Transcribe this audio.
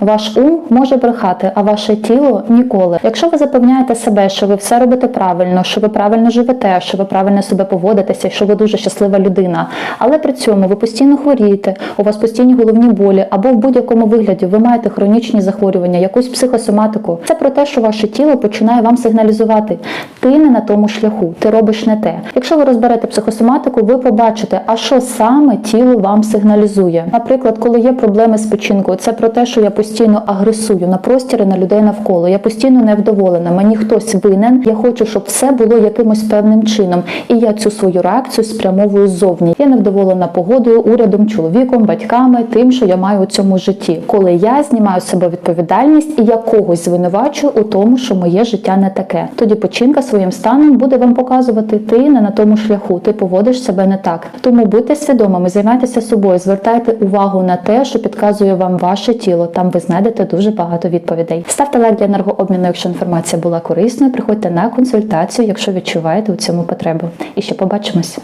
Ваш ум може брехати, а ваше тіло ніколи. Якщо ви запевняєте себе, що ви все робите правильно, що ви правильно живете, що ви правильно себе поводитеся, що ви дуже щаслива людина, але при цьому ви постійно хворієте, у вас постійні головні болі, або в будь-якому вигляді ви маєте хронічні захворювання, якусь психосоматику. Це про те, що ваше тіло починає вам сигналізувати. Ти не на тому шляху, ти робиш не те. Якщо ви розберете психосоматику, ви побачите, а що саме тіло вам сигналізує. Наприклад, коли є проблеми з печінкою, це про те, що я постійно агресую на простір на людей навколо. Я постійно невдоволена. Мені хтось винен. Я хочу, щоб все було якимось певним чином. І я цю свою реакцію спрямовую ззовні. Я невдоволена погодою, урядом, чоловіком, батьками, тим, що я маю у цьому житті. Коли я знімаю з себе відповідальність і я когось звинувачую у тому, що моє життя не таке. Тоді печінка своїм станом буде вам показувати, ти не на тому шляху, ти поводиш себе не так. Тому будьте свідомими, займайтеся собою, звертайте увагу на те, що підказує вам ваше тіло. Там ви знайдете дуже багато відповідей. Ставте лайк для енергообміну, якщо інформація була корисною. Приходьте на консультацію, якщо відчуваєте у цьому потребу. І ще побачимось.